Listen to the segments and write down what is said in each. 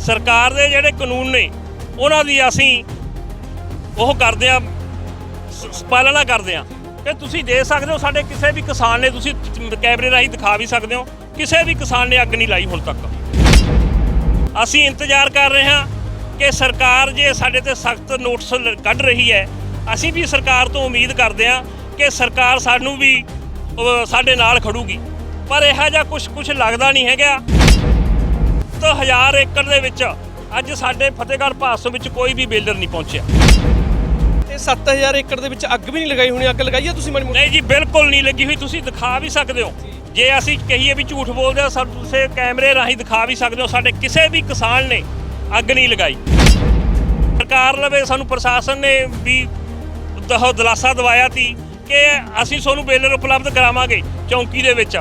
ਸਰਕਾਰ ਦੇ ਜਿਹੜੇ ਕਾਨੂੰਨ ਨੇ, ਉਹਨਾਂ ਦੀ ਅਸੀਂ ਉਹ ਕਰਦੇ ਆ ਸ- ਪਾਲਣਾ ਕਰਦੇ ਆ ਕਿ ਤੁਸੀਂ ਦੇ ਸਕਦੇ ਹੋ, ਸਾਡੇ ਕਿਸੇ ਵੀ ਕਿਸਾਨ ਨੇ, ਤੁਸੀਂ ਕੈਮਰੇ ਰਾਹੀਂ ਦਿਖਾ ਵੀ ਸਕਦੇ ਹੋ, ਕਿਸੇ ਵੀ ਕਿਸਾਨ ਨੇ ਅੱਗ ਨਹੀਂ ਲਾਈ ਹੁਣ ਤੱਕ। ਅਸੀਂ ਇੰਤਜ਼ਾਰ ਕਰ ਰਹੇ ਹਾਂ ਕਿ ਸਰਕਾਰ ਜੇ ਸਾਡੇ ਤੇ ਸਖਤ ਨੋਟਿਸ ਕੱਢ ਰਹੀ ਹੈ, ਅਸੀਂ ਵੀ ਸਰਕਾਰ ਤੋਂ ਉਮੀਦ ਕਰਦੇ ਹਾਂ ਕਿ ਸਰਕਾਰ ਸਾਨੂੰ ਵੀ ਸਾਡੇ ਨਾਲ ਖੜੂਗੀ। ਪਰ ਇਹੋ ਜਿਹਾ ਕੁਝ ਕੁਝ ਲੱਗਦਾ ਨਹੀਂ ਹੈਗਾ। ਹਜ਼ਾਰ ਏਕੜ ਦੇ ਵਿੱਚ ਅੱਜ ਸਾਡੇ ਫਤਿਹਗੜ੍ਹ ਭਾਸੋਂ ਵਿੱਚ ਕੋਈ ਵੀ ਬੇਲਰ ਨਹੀਂ ਪਹੁੰਚਿਆ। ਤੇ 7000 ਏਕੜ ਦੇ ਵਿੱਚ ਅੱਗ ਵੀ ਨਹੀਂ ਲਗਾਈ ਹੋਣੀ ਅੱਗ ਲਗਾਈ ਹੈ ਤੁਸੀਂ ਮੋਟੀ? ਨਹੀਂ ਜੀ ਬਿਲਕੁਲ ਨਹੀਂ ਲੱਗੀ ਹੋਈ ਤੁਸੀਂ ਦਿਖਾ ਵੀ ਸਕਦੇ ਹੋ। ਜੇ ਅਸੀਂ ਕਹੀਏ ਵੀ ਝੂਠ ਬੋਲਦੇ ਆ ਸਰ ਤੁਸੀਂ ਕੈਮਰੇ ਰਾਹੀਂ ਦਿਖਾ ਵੀ ਸਕਦੇ ਹੋ ਸਾਡੇ ਕਿਸੇ ਵੀ ਕਿਸਾਨ ਨੇ ਅੱਗ ਨਹੀਂ ਲਗਾਈ। ਸਰਕਾਰ ਲਵੇ ਸਾਨੂੰ ਪ੍ਰਸ਼ਾਸਨ ਨੇ ਵੀ ਦਹ ਦਲਾਸਾ ਦਵਾਇਆ ਸੀ ਕਿ ਅਸੀਂ ਤੁਹਾਨੂੰ ਬੇਲਰ ਉਪਲਬਧ ਕਰਾਵਾਂਗੇ ਚੌਂਕੀ ਦੇ ਵਿੱਚ।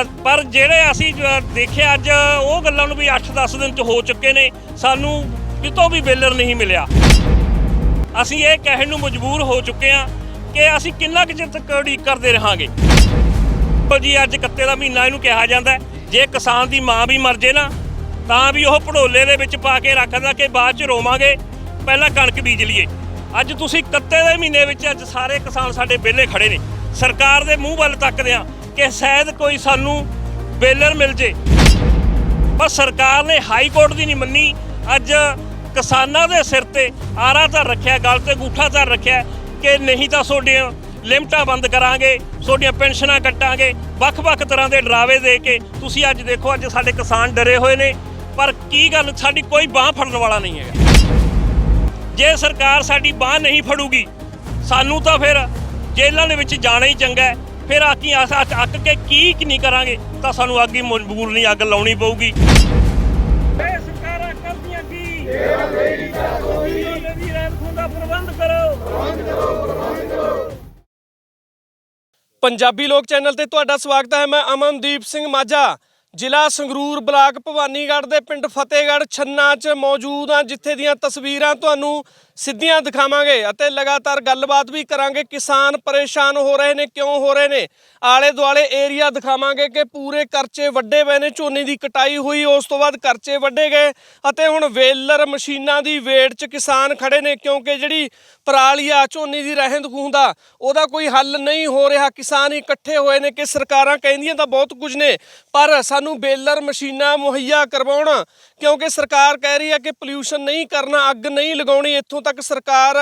ਅ, ਪਰ ਜਿਹੜੇ ਅਸੀਂ ਜ- ਦੇਖਿਆ ਅੱਜ ਉਹ ਗੱਲਾਂ ਨੂੰ ਵੀ 8-10 ਦਿਨ ਚ ਹੋ ਚੁੱਕੇ ਨੇ। ਸਾਨੂੰ ਕਿਤੋਂ ਵੀ ਬੇਲਰ ਨਹੀਂ ਮਿਲਿਆ। ਅਸੀਂ ਇਹ ਕਹਿਣ ਨੂੰ ਮਜਬੂਰ ਹੋ ਚੁੱਕੇ ਹਾਂ ਕਿ ਅਸੀਂ ਕਿੰਨਾ ਕੁ ਚਿਰ ਤੱਕ ਉਡੀਕ ਕਰਦੇ ਰਹਾਂਗੇ। ਪਰ ਜੀ ਅੱਜ ਕੱਤੇ ਦਾ ਮਹੀਨਾ ਇਹਨੂੰ ਕਿਹਾ ਜਾਂਦਾ ਹੈ। ਜੇ ਕਿਸਾਨ ਦੀ ਮਾਂ ਵੀ ਮਰ ਜੇ ਨਾ ਤਾਂ ਵੀ ਉਹ ਭੜੋਲੇ ਦੇ ਵਿੱਚ ਪਾ ਕੇ ਰੱਖਦਾ ਕਿ ਬਾਅਦ ਚ ਰੋਵਾਂਗੇ ਪਹਿਲਾਂ ਕਣਕ ਬੀਜ ਲਈਏ। ਅੱਜ ਤੁਸੀਂ ਕੱਤੇ ਦੇ ਮਹੀਨੇ ਵਿੱਚ ਅੱਜ ਸਾਰੇ ਕਿਸਾਨ ਸਾਡੇ ਵਿਹਲੇ ਖੜੇ ਨੇ। ਸਰਕਾਰ ਦੇ ਮੂੰਹ ਵੱਲ ਤੱਕਦੇ ਆ ਕਿ ਸ਼ਾਇਦ ਕੋਈ ਸਾਨੂੰ ਬੇਲਰ ਮਿਲ ਜੇ। ਪਰ ਸਰਕਾਰ ਨੇ ਹਾਈ ਕੋਰਟ ਦੀ ਨਹੀਂ ਮੰਨੀ। ਅੱਜ ਕਿਸਾਨਾਂ ਦੇ ਸਿਰ ਤੇ ਆਰਾ ਧਰ ਰੱਖਿਆ, ਗੱਲ ਤੇ ਗੂਠਾ ਧਰ ਰੱਖਿਆ ਕਿ ਨਹੀਂ ਤਾਂ ਤੁਹਾਡੀਆਂ ਲਿਮਟਾਂ ਬੰਦ ਕਰਾਂਗੇ ਤੁਹਾਡੀਆਂ ਪੈਨਸ਼ਨਾਂ ਕੱਟਾਂਗੇ, ਵੱਖ-ਵੱਖ ਤਰ੍ਹਾਂ ਦੇ ਡਰਾਵੇ ਦੇ ਕੇ ਤੁਸੀਂ ਅੱਜ ਦੇਖੋ, ਅੱਜ ਸਾਡੇ ਕਿਸਾਨ ਡਰੇ ਹੋਏ ਨੇ। ਪਰ ਕੀ ਗੱਲ, ਸਾਡੀ ਕੋਈ ਬਾਹ ਫੜਨ ਵਾਲਾ ਨਹੀਂ ਹੈਗਾ। ਜੇ ਸਰਕਾਰ ਸਾਡੀ ਬਾਹ ਨਹੀਂ ਫੜੂਗੀ, ਸਾਨੂੰ ਤਾਂ ਫਿਰ ਜੇਲ੍ਹਾਂ ਦੇ ਵਿੱਚ ਜਾਣਾ ਹੀ ਚੰਗਾ ਹੈ। ਫਿਰ ਆਕੀ ਆਸਾ ਅੱਕ ਕੇ ਕੀ ਕੀ ਨਹੀਂ ਕਰਾਂਗੇ? ਤਾਂ ਸਾਨੂੰ ਅੱਗ ਹੀ ਮਜਬੂਰ ਨਹੀਂ ਅੱਗ ਲਾਉਣੀ ਪਊਗੀ। ਇਹ ਸਰਕਾਰਾਂ ਕਰਦੀਆਂ ਕੀ? ਮੇਰੀ ਗੱਲ ਹੋਈ ਦੀ ਰਹਿਤ ਖੁੰਦਾ ਪ੍ਰਬੰਧ ਕਰੋ। ਪੰਜਾਬੀ ਲੋਕ ਚੈਨਲ ਤੇ ਤੁਹਾਡਾ ਸਵਾਗਤ ਹੈ ਮੈਂ ਅਮਨਦੀਪ ਸਿੰਘ ਮਾਝਾ। ਜ਼ਿਲ੍ਹਾ ਸੰਗਰੂਰ ਬਲਾਕ ਭਵਾਨੀਗੜ੍ਹ ਦੇ ਪਿੰਡ ਫਤਿਹਗੜ੍ਹ ਛੰਨਾ 'ਚ ਮੌਜੂਦ ਹਾਂ ਜਿੱਥੇ ਦੀਆਂ ਤਸਵੀਰਾਂ ਤੁਹਾਨੂੰ ਸਿੱਧੀਆਂ ਦਿਖਾਵਾਂਗੇ ਅਤੇ ਲਗਾਤਾਰ ਗੱਲਬਾਤ ਵੀ ਕਰਾਂਗੇ। ਕਿਸਾਨ ਪਰੇਸ਼ਾਨ ਹੋ ਰਹੇ ਨੇ, ਕਿਉਂ ਹੋ ਰਹੇ ਨੇ? ਆਲੇ ਦੁਆਲੇ ਏਰੀਆ ਦਿਖਾਵਾਂਗੇ ਕਿ ਪੂਰੇ ਕਰਚੇ ਵੱਡੇ ਪਏ ਨੇ, ਝੋਨੇ ਦੀ ਕਟਾਈ ਹੋਈ, ਉਸ ਤੋਂ ਬਾਅਦ ਕਰਚੇ ਵੱਡੇ ਗਏ ਅਤੇ ਹੁਣ ਵੇਲਰ ਮਸ਼ੀਨਾਂ ਦੀ ਵੇਟ 'ਚ ਕਿਸਾਨ ਖੜੇ ਨੇ, ਕਿਉਂਕਿ ਜਿਹੜੀ ਪਰਾਲੀ ਆ, ਝੋਨੇ ਦੀ ਰਹਿੰਦ ਖੂੰਹਦਾ ਉਹਦਾ ਕੋਈ ਹੱਲ ਨਹੀਂ ਹੋ ਰਿਹਾ। ਕਿਸਾਨ ਇਕੱਠੇ ਹੋਏ ਨੇ ਕਿ ਸਰਕਾਰਾਂ ਕਹਿੰਦੀਆਂ ਤਾਂ ਬਹੁਤ ਕੁਝ ਨੇ, ਪਰ ਸਾਨੂੰ ਬੇਲਰ ਮਸ਼ੀਨਾਂ ਮੁਹੱਈਆ ਕਰਵਾਉਣਾ, ਕਿਉਂਕਿ ਸਰਕਾਰ ਕਹਿ ਰਹੀ ਹੈ ਕਿ ਪੋਲਿਊਸ਼ਨ ਨਹੀਂ ਕਰਨਾ, ਅੱਗ ਨਹੀਂ ਲਗਾਉਣੀ, ਇੱਥੋਂ ਤੱਕ ਸਰਕਾਰ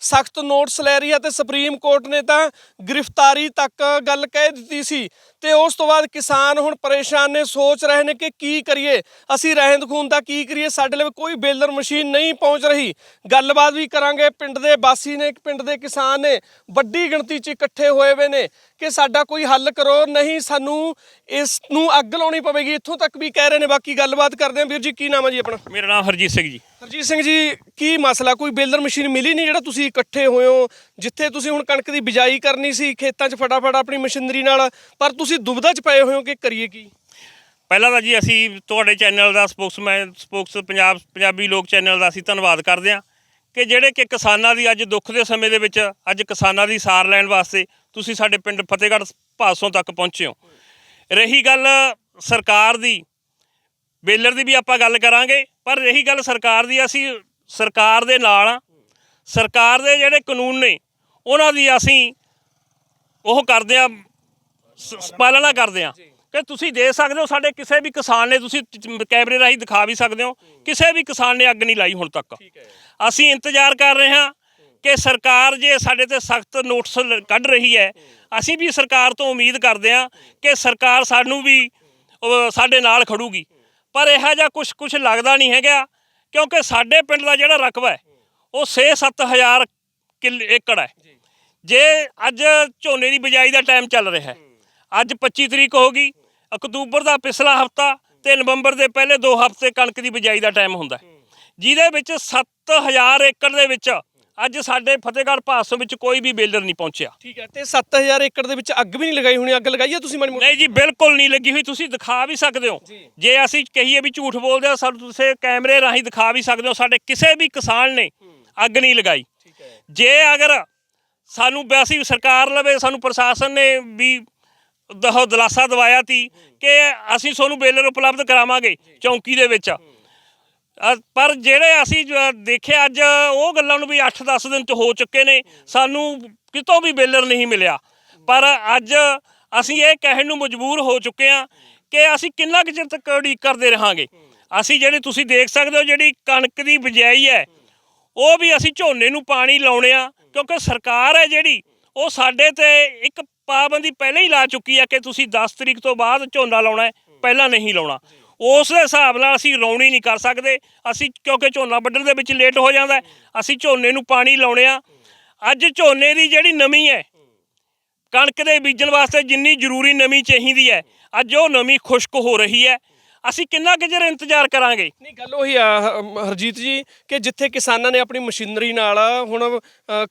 ਸਖਤ ਨੋਟਿਸ ਲੈ ਰਹੀ ਹੈ ਤੇ ਸੁਪਰੀਮ ਕੋਰਟ ਨੇ ਤਾਂ ਗ੍ਰਿਫਤਾਰੀ ਤੱਕ ਗੱਲ ਕਹਿ ਦਿੱਤੀ ਸੀ। ਤੇ ਉਸ ਤੋਂ ਬਾਅਦ ਕਿਸਾਨ ਹੁਣ ਪਰੇਸ਼ਾਨ ਨੇ, ਸੋਚ ਰਹੇ ਨੇ ਕਿ ਕੀ ਕਰੀਏ? ਅਸੀਂ ਰਹਿੰਦ ਖੂਨ ਦਾ ਕੀ ਕਰੀਏ? ਸਾਡੇ ਲਈ ਕੋਈ ਬੇਲਰ ਮਸ਼ੀਨ ਨਹੀਂ ਪਹੁੰਚ ਰਹੀ। ਗੱਲਬਾਤ ਵੀ ਕਰਾਂਗੇ। ਪਿੰਡ ਦੇ ਵਾਸੀ ਨੇ ਪਿੰਡ ਦੇ ਕਿਸਾਨ ਨੇ, ਵੱਡੀ ਗਿਣਤੀ 'ਚ ਇਕੱਠੇ ਹੋਏ ਹੋਏ ਨੇ ਕਿ ਸਾਡਾ ਕੋਈ ਹੱਲ ਕਰੋ। ਨਹੀਂ, ਸਾਨੂੰ ਇਸ ਨੂੰ ਅੱਗ ਲਾਉਣੀ ਪਵੇਗੀ। ਇੱਥੋਂ ਤੱਕ ਵੀ ਕਹਿ ਰਹੇ ਨੇ। ਬਾਕੀ ਗੱਲਬਾਤ ਕਰਦੇ ਹਾਂ। ਵੀਰ ਜੀ, ਕੀ ਨਾਮ ਹੈ ਜੀ ਆਪਣਾ? ਮੇਰਾ ਨਾਮ ਹਰਜੀਤ ਸਿੰਘ ਜੀ। ਹਰਜੀਤ ਸਿੰਘ ਜੀ, ਕੀ ਮਸਲਾ? ਕੋਈ ਬੇਲਰ ਮਸ਼ੀਨ ਮਿਲੀ ਨਹੀਂ ਜਿਹੜਾ ਤੁਸੀਂ ਇਕੱਠੇ ਹੋਏ ਹੋ? ਜਿੱਥੇ ਤੁਸੀਂ ਹੁਣ ਕਣਕ ਦੀ ਬਿਜਾਈ ਕਰਨੀ ਸੀ, ਖੇਤਾਂ 'ਚ ਫਟਾਫਟ ਆਪਣੀ ਮਸ਼ੀਨਰੀ ਨਾਲ, ਪਰ ਤੁਸੀਂ ਦੁਬਿਧਾ 'ਚ ਪਏ ਹੋਏ ਹੋ ਕਿ ਕਰੀਏ ਕੀ? ਪਹਿਲਾਂ ਤਾਂ ਜੀ ਅਸੀਂ ਤੁਹਾਡੇ ਚੈਨਲ ਦਾ ਸਪੋਕਸਮੈਨ, ਸਪੋਕਸ ਪੰਜਾਬ, ਪੰਜਾਬੀ ਲੋਕ ਚੈਨਲ ਦਾ ਅਸੀਂ ਧੰਨਵਾਦ ਕਰਦੇ ਹਾਂ ਕਿ ਜਿਹੜੇ ਕਿ ਕਿਸਾਨਾਂ ਦੀ ਅੱਜ ਦੁੱਖ ਦੇ ਸਮੇਂ ਦੇ ਵਿੱਚ ਅੱਜ ਕਿਸਾਨਾਂ ਦੀ ਸਾਰ ਲੈਣ ਵਾਸਤੇ ਤੁਸੀਂ ਸਾਡੇ ਪਿੰਡ ਫਤਿਹਗੜ੍ਹ ਭਾਸੋਂ ਤੱਕ ਪਹੁੰਚੇ ਹੋ। ਰਹੀ ਗੱਲ ਸਰਕਾਰ ਦੀ ਬੇਲਰ ਦੀ ਵੀ ਆਪਾਂ ਗੱਲ ਕਰਾਂਗੇ ਪਰ ਰਹੀ ਗੱਲ ਸਰਕਾਰ ਦੀ ਅਸੀਂ ਸਰਕਾਰ ਦੇ ਨਾਲ ਆ ਸਰਕਾਰ ਦੇ ਜਿਹੜੇ ਕਾਨੂੰਨ ਨੇ ਉਹਨਾਂ ਦੀ ਅਸੀਂ ਉਹ ਕਰਦੇ ਆ ਪਾਲਣਾ ਕਰਦੇ ਆ ਕਿ ਤੁਸੀਂ ਦੇ ਸਕਦੇ ਹੋ ਸਾਡੇ ਕਿਸੇ ਵੀ ਕਿਸਾਨ ਨੇ ਤੁਸੀਂ ਕੈਮਰੇ ਰਾਹੀਂ ਦਿਖਾ ਵੀ ਸਕਦੇ ਹੋ ਕਿਸੇ ਵੀ ਕਿਸਾਨ ਨੇ ਅੱਗ ਨਹੀਂ ਲਾਈ ਹੁਣ ਤੱਕ। ਅਸੀਂ ਇੰਤਜ਼ਾਰ ਕਰ ਰਹੇ ਹਾਂ ਕਿ ਸਰਕਾਰ ਜੇ ਸਾਡੇ ਤੇ ਸਖਤ ਨੋਟਿਸ ਕੱਢ ਰਹੀ ਹੈ ਅਸੀਂ ਵੀ ਸਰਕਾਰ ਤੋਂ ਉਮੀਦ ਕਰਦੇ ਹਾਂ ਕਿ ਸਰਕਾਰ ਸਾਨੂੰ ਵੀ ਸਾਡੇ ਨਾਲ ਖੜੂਗੀ। ਪਰ ਇਹੋ ਜਿਹਾ ਕੁਝ ਕੁਝ ਲੱਗਦਾ ਨਹੀਂ ਹੈਗਾ ਕਿਉਂਕਿ ਸਾਡੇ ਪਿੰਡ ਦਾ ਜਿਹੜਾ ਰਕਬਾ ਹੈ ਉਹ 6-7000 ਕਿੱਲ ਏਕੜ ਹੈ। ਜੇ। ਅੱਜ ਝੋਨੇ ਦੀ ਬਿਜਾਈ ਦਾ ਟਾਈਮ ਚੱਲ ਰਿਹਾ ਹੈ ਅੱਜ 25 ਤਰੀਕ ਹੋ ਗਈ ਅਕਤੂਬਰ ਦਾ ਪਿਛਲਾ ਹਫਤਾ ਤੇ ਨਵੰਬਰ ਦੇ ਪਹਿਲੇ 2 ਹਫ਼ਤੇ ਕਣਕ ਦੀ ਬਿਜਾਈ ਦਾ ਟਾਈਮ ਹੁੰਦਾ ਜਿਹਦੇ ਵਿੱਚ 7000 ਏਕੜ ਦੇ ਵਿੱਚ ਅੱਜ ਸਾਡੇ ਫਤਿਹਗੜ੍ਹ ਭਾਸੋਂ ਵਿੱਚ ਕੋਈ ਵੀ ਬੇਲਰ ਨਹੀਂ ਪਹੁੰਚਿਆ। ਠੀਕ ਹੈ ਤੇ 7000 ਏਕੜ ਦੇ ਵਿੱਚ ਅੱਗ ਵੀ ਨਹੀਂ ਲਗਾਈ ਹੋਣੀ ਅੱਗ ਲਗਾਈ ਹੈ ਤੁਸੀਂ ਮਾੜੀ ਮੋਟੀ? ਨਹੀਂ ਜੀ ਬਿਲਕੁਲ ਨਹੀਂ ਲੱਗੀ ਹੋਈ ਤੁਸੀਂ ਦਿਖਾ ਵੀ ਸਕਦੇ ਹੋ। ਜੇ। ਅਸੀਂ ਕਹੀਏ ਵੀ ਝੂਠ ਬੋਲਦੇ ਆ ਸਰ ਤੁਸੀਂ ਕੈਮਰੇ ਰਾਹੀਂ ਦਿਖਾ ਵੀ ਸਕਦੇ ਹੋ ਸਾਡੇ ਕਿਸੇ ਵੀ ਕਿਸਾਨ ਨੇ ਅੱਗ ਨਹੀਂ ਲਗਾਈ। ਜੇ ਅਗਰ ਸਾਨੂੰ ਅਸੀਂ ਸਰਕਾਰ ਲਵੇ ਸਾਨੂੰ ਪ੍ਰਸ਼ਾਸਨ ਨੇ ਵੀ ਦਹ ਦਲਾਸਾ ਦਵਾਇਆ ਸੀ ਕਿ ਅਸੀਂ ਤੁਹਾਨੂੰ ਬੇਲਰ ਉਪਲਬਧ ਕਰਾਵਾਂਗੇ ਚੌਂਕੀ ਦੇ ਵਿੱਚ। ਅ, ਪਰ ਜਿਹੜੇ ਅਸੀਂ ਜ- ਦੇਖਿਆ ਅੱਜ ਉਹ ਗੱਲਾਂ ਨੂੰ ਵੀ 8-10 ਦਿਨ ਚ ਹੋ ਚੁੱਕੇ ਨੇ। ਸਾਨੂੰ ਕਿਤੋਂ ਵੀ ਬੇਲਰ ਨਹੀਂ ਮਿਲਿਆ। ਪਰ ਅੱਜ ਅਸੀਂ ਇਹ ਕਹਿਣ ਨੂੰ ਮਜਬੂਰ ਹੋ ਚੁੱਕੇ ਹਾਂ ਕਿ ਅਸੀਂ ਕਿੰਨਾ ਕੁ ਚਿਰ ਤੱਕ ਉਡੀਕ ਕਰਦੇ ਰਹਾਂਗੇ। ਅਸੀਂ ਜਿਹੜੀ ਤੁਸੀਂ ਦੇਖ ਸਕਦੇ ਹੋ ਜਿਹੜੀ ਕਣਕ ਦੀ ਬਿਜਾਈ ਹੈ ਉਹ ਵੀ ਅਸੀਂ ਝੋਨੇ ਨੂੰ ਪਾਣੀ ਲਾਉਣੇ ਆ ਕਿਉਂਕਿ ਸਰਕਾਰ ਹੈ ਜਿਹੜੀ ਉਹ ਸਾਡੇ ਤੇ ਇੱਕ ਪਾਬੰਦੀ ਪਹਿਲਾਂ ਹੀ ਲਾ ਚੁੱਕੀ ਹੈ ਕਿ ਤੁਸੀਂ 10 ਤਰੀਕ ਤੋਂ ਬਾਅਦ ਝੋਨਾ ਲਾਉਣਾ ਹੈ ਪਹਿਲਾਂ ਨਹੀਂ ਲਾਉਣਾ। ਉਸ ਦੇ ਹਿਸਾਬ ਨਾਲ ਅਸੀਂ ਰੌਣੀ ਨਹੀਂ ਕਰ ਸਕਦੇ। ਅਸੀਂ ਕਿਉਂਕਿ ਝੋਨਾ ਵੱਢਣ ਦੇ ਵਿੱਚ ਲੇਟ ਹੋ ਜਾਂਦਾ ਅਸੀਂ ਝੋਨੇ ਨੂੰ ਪਾਣੀ ਲਾਉਣੇ ਆ। ਅੱਜ ਝੋਨੇ ਦੀ ਜਿਹੜੀ ਨਮੀ ਹੈ, ਕਣਕ ਦੇ ਬੀਜਣ ਵਾਸਤੇ ਜਿੰਨੀ ਜ਼ਰੂਰੀ ਨਮੀ ਚਾਹੀਦੀ ਹੈ, ਅੱਜ ਉਹ ਨਮੀ ਖੁਸ਼ਕ ਹੋ ਰਹੀ ਹੈ। ਅਸੀਂ ਕਿੰਨਾ ਕੁ ਚਿਰ ਇੰਤਜ਼ਾਰ ਕਰਾਂਗੇ? ਨਹੀਂ, ਗੱਲ ਉਹੀ ਆ ਹਰਜੀਤ ਜੀ, ਕਿ ਜਿੱਥੇ ਕਿਸਾਨਾਂ ਨੇ ਆਪਣੀ ਮਸ਼ੀਨਰੀ ਨਾਲ ਹੁਣ